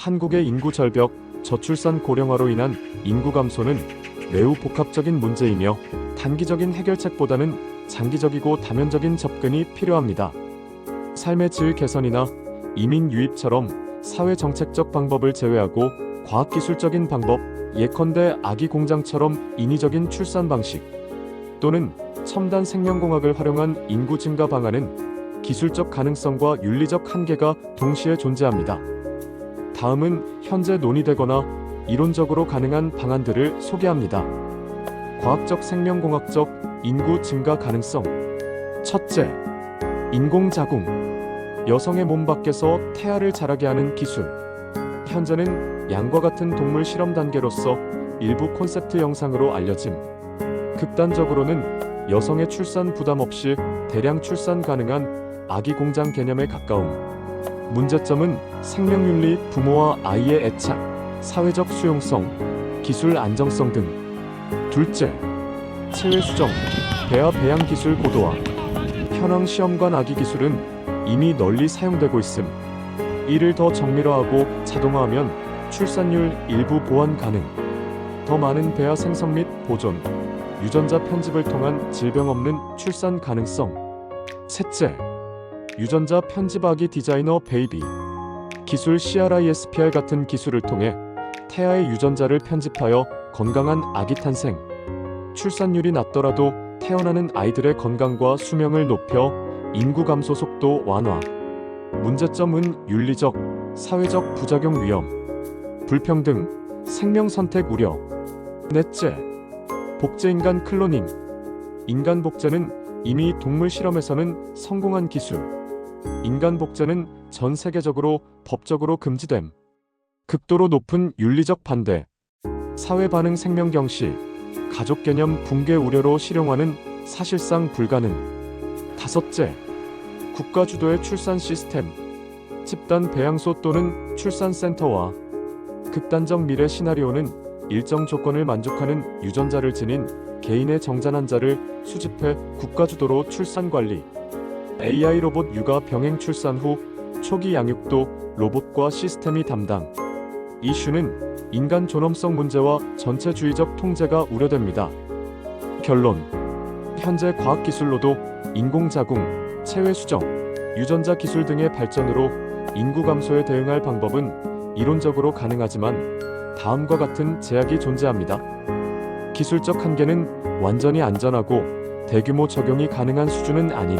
한국의 인구 절벽, 저출산 고령화로 인한 인구 감소는 매우 복합적인 문제이며 단기적인 해결책보다는 장기적이고 다면적인 접근이 필요합니다. 삶의 질 개선이나 이민 유입처럼 사회 정책적 방법을 제외하고 과학기술적인 방법, 예컨대 아기 공장처럼 인위적인 출산 방식 또는 첨단 생명공학을 활용한 인구 증가 방안은 기술적 가능성과 윤리적 한계가 동시에 존재합니다. 다음은 현재 논의되거나 이론적으로 가능한 방안들을 소개합니다. 과학적 생명공학적 인구 증가 가능성. 첫째, 인공자궁. 여성의 몸 밖에서 태아를 자라게 하는 기술. 현재는 양과 같은 동물 실험 단계로서 일부 콘셉트 영상으로 알려짐. 극단적으로는 여성의 출산 부담 없이 대량 출산 가능한 아기 공장 개념에 가까움. 문제점은 생명윤리, 부모와 아이의 애착, 사회적 수용성, 기술 안정성 등. 둘째, 체외 수정, 배아 배양 기술 고도화. 현황 시험관 아기 기술은 이미 널리 사용되고 있음. 이를 더 정밀화하고 자동화하면 출산율 일부 보완 가능. 더 많은 배아 생성 및 보존, 유전자 편집을 통한 질병 없는 출산 가능성. 셋째, 유전자 편집아기 디자이너 베이비. 기술 CRISPR 같은 기술을 통해 태아의 유전자를 편집하여 건강한 아기 탄생. 출산율이 낮더라도 태어나는 아이들의 건강과 수명을 높여 인구 감소 속도 완화. 문제점은 윤리적, 사회적 부작용 위험, 불평등, 생명 선택 우려. 넷째, 복제인간 클로닝. 인간 복제는 이미 동물 실험에서는 성공한 기술. 인간 복제는 전 세계적으로 법적으로 금지됨. 극도로 높은 윤리적 반대. 사회 반응 생명 경시. 가족 개념 붕괴 우려로 실용화는 사실상 불가능. 다섯째, 국가 주도의 출산 시스템. 집단 배양소 또는 출산센터와 극단적 미래 시나리오는 일정 조건을 만족하는 유전자를 지닌 개인의 정자난자를 수집해 국가 주도로 출산 관리. AI 로봇 육아 병행 출산 후 초기 양육도 로봇과 시스템이 담당. 이슈는 인간 존엄성 문제와 전체주의적 통제가 우려됩니다. 결론. 현재 과학기술로도 인공자궁, 체외수정, 유전자 기술 등의 발전으로 인구 감소에 대응할 방법은 이론적으로 가능하지만 다음과 같은 제약이 존재합니다. 기술적 한계는 완전히 안전하고 대규모 적용이 가능한 수준은 아닌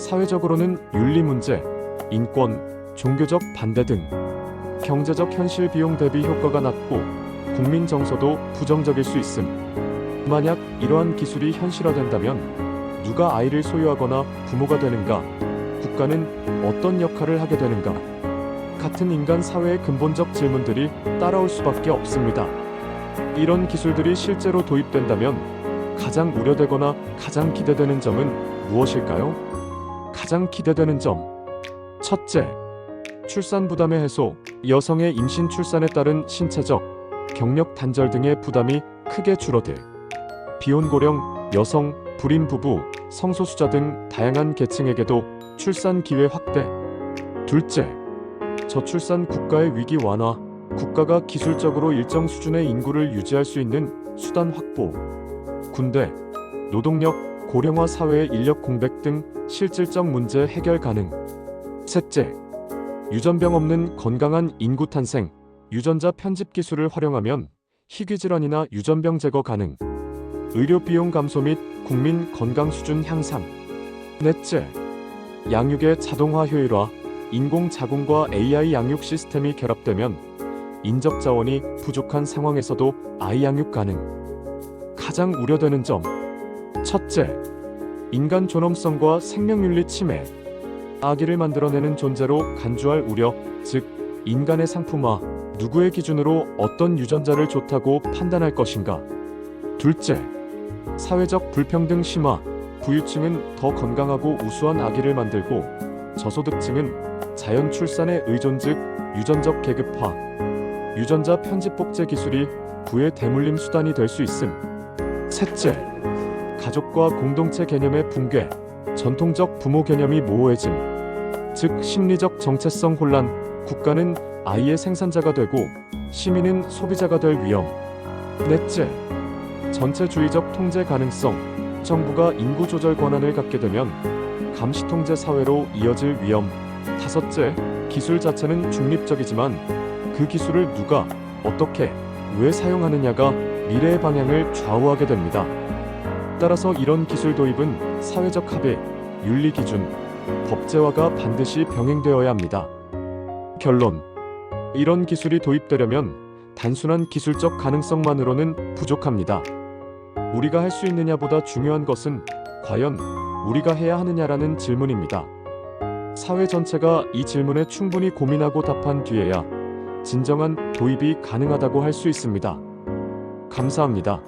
사회적으로는 윤리 문제, 인권, 종교적 반대 등 경제적 현실 비용 대비 효과가 낮고 국민 정서도 부정적일 수 있음. 만약 이러한 기술이 현실화된다면 누가 아이를 소유하거나 부모가 되는가? 국가는 어떤 역할을 하게 되는가? 같은 인간 사회의 근본적 질문들이 따라올 수밖에 없습니다. 이런 기술들이 실제로 도입된다면 가장 우려되거나 가장 기대되는 점은 무엇일까요? 가장 기대되는 점. 첫째, 출산 부담의 해소, 여성의 임신 출산에 따른 신체적, 경력 단절 등의 부담이 크게 줄어들. 비혼고령, 여성, 불임 부부, 성소수자 등 다양한 계층에게도 출산 기회 확대. 둘째, 저출산 국가의 위기 완화, 국가가 기술적으로 일정 수준의 인구를 유지할 수 있는 수단 확보. 군대, 노동력, 고령화 사회의 인력 공백 등 실질적 문제 해결 가능. 셋째, 유전병 없는 건강한 인구 탄생, 유전자 편집 기술을 활용하면 희귀 질환이나 유전병 제거 가능. 의료 비용 감소 및 국민 건강 수준 향상. 넷째, 양육의 자동화 효율화, 인공 자궁과 AI 양육 시스템이 결합되면 인적 자원이 부족한 상황에서도 아이 양육 가능. 가장 우려되는 점. 첫째, 인간 존엄성과 생명윤리 침해. 아기를 만들어내는 존재로 간주할 우려, 즉 인간의 상품화, 누구의 기준으로 어떤 유전자를 좋다고 판단할 것인가. 둘째, 사회적 불평등 심화, 부유층은 더 건강하고 우수한 아기를 만들고 저소득층은 자연 출산에 의존 즉 유전적 계급화, 유전자 편집 복제 기술이 부의 대물림 수단이 될 수 있음. 셋째, 가족과 공동체 개념의 붕괴, 전통적 부모 개념이 모호해짐, 즉 심리적 정체성 혼란, 국가는 아이의 생산자가 되고 시민은 소비자가 될 위험. 넷째, 전체주의적 통제 가능성. 정부가 인구 조절 권한을 갖게 되면 감시 통제 사회로 이어질 위험. 다섯째, 기술 자체는 중립적이지만 그 기술을 누가 어떻게 왜 사용하느냐가 미래의 방향을 좌우하게 됩니다. 따라서 이런 기술 도입은 사회적 합의, 윤리 기준, 법제화가 반드시 병행되어야 합니다. 결론. 이런 기술이 도입되려면 단순한 기술적 가능성만으로는 부족합니다. 우리가 할 수 있느냐보다 중요한 것은 과연 우리가 해야 하느냐라는 질문입니다. 사회 전체가 이 질문에 충분히 고민하고 답한 뒤에야 진정한 도입이 가능하다고 할 수 있습니다. 감사합니다.